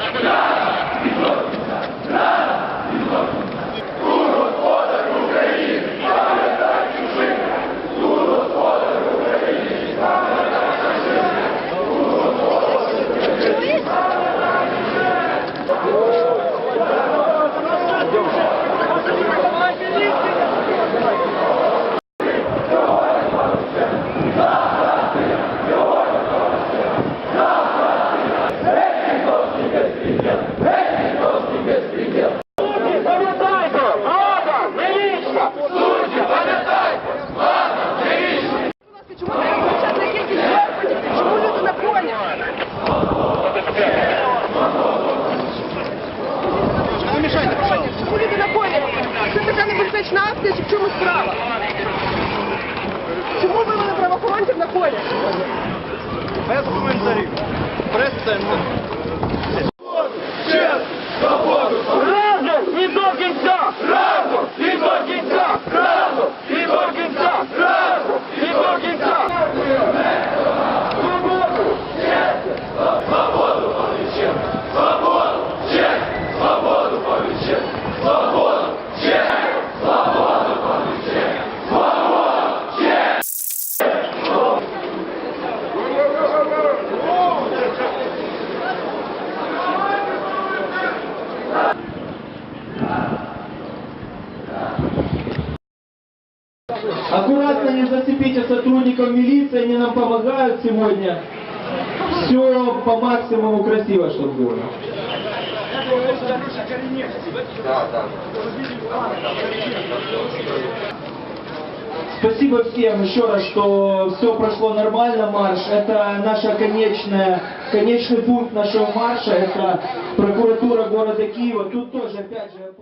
Shut! 16, чи в чому справа? Чому ви мене правоохоронців на полі? Без коментарів. Прес-центр. Разом і до кінця! Разом і до кінця! Разом і до кінця! Разом і до кінця! Свободу! Честь! Свободу повіщен! Свободу! Честь! Свободу повіщен! Свободу! Аккуратно не зацепите сотрудников милиции, они нам помогают сегодня. Все по максимуму красиво, чтобы было. Спасибо всем еще раз, что все прошло нормально, марш. Это наша конечная, конечный пункт нашего марша, это прокуратура города Киева. Тут тоже, опять же,